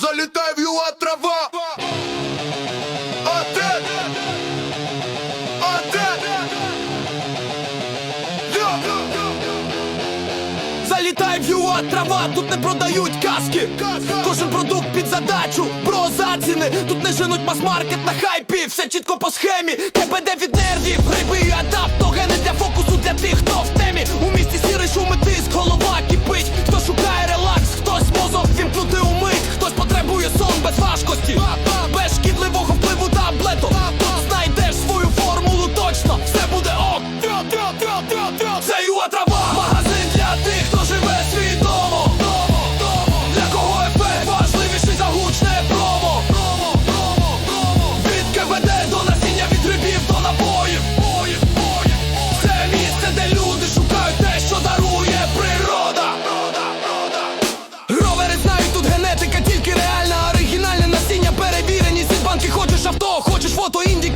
Залітай в юа трава. Залітай в ЮА трава, тут не продають каски. Кожен продукт під задачу, про заціни. Тут не женуть мас-маркет на хайпі, все чітко по схемі. КПД від нервів, гриби і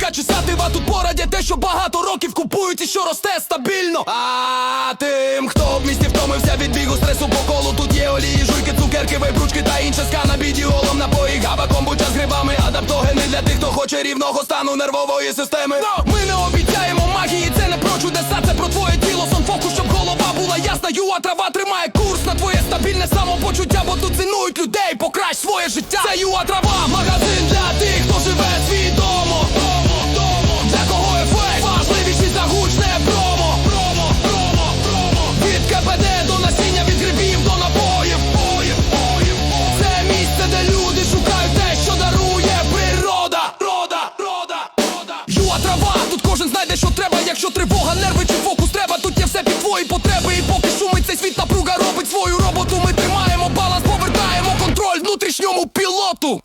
фото індіка чи сатива. Тут порадять те, що багато років купують і що росте стабільно. А тим, хто в місті втомився від бігу стресу по колу, тут є олії, жуйки, цукерки, вейбручки та інше з канабідіолом напої, гава, комбуча з грибами, адаптогени для тих, хто хоче рівного стану нервової системи. Ми не обіцяємо магії, це не про чудеса, це про твоє тіло, сон фокус, щоб голова була ясна. Юа трава тримає курс на твоє стабільне самопочуття, бо тут цінують людей, покращ своє життя. Це юа трава, магазин для тут кожен знайде, що треба, якщо тривога, нерви чи фокус треба, тут є все під твої потреби. І поки шумить цей світ напруга робить свою роботу. Ми тримаємо баланс, повертаємо контроль внутрішньому пілоту.